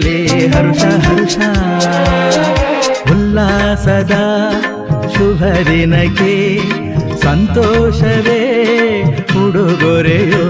ಮಕ್ಕಳೇ ಹರುಷ ಹರುಷ ಉಲ್ಲಾಸದ ಶುಭರಿನಕ್ಕೆ ಸಂತೋಷವೇ ಉಡುಗೊರೆಯೋ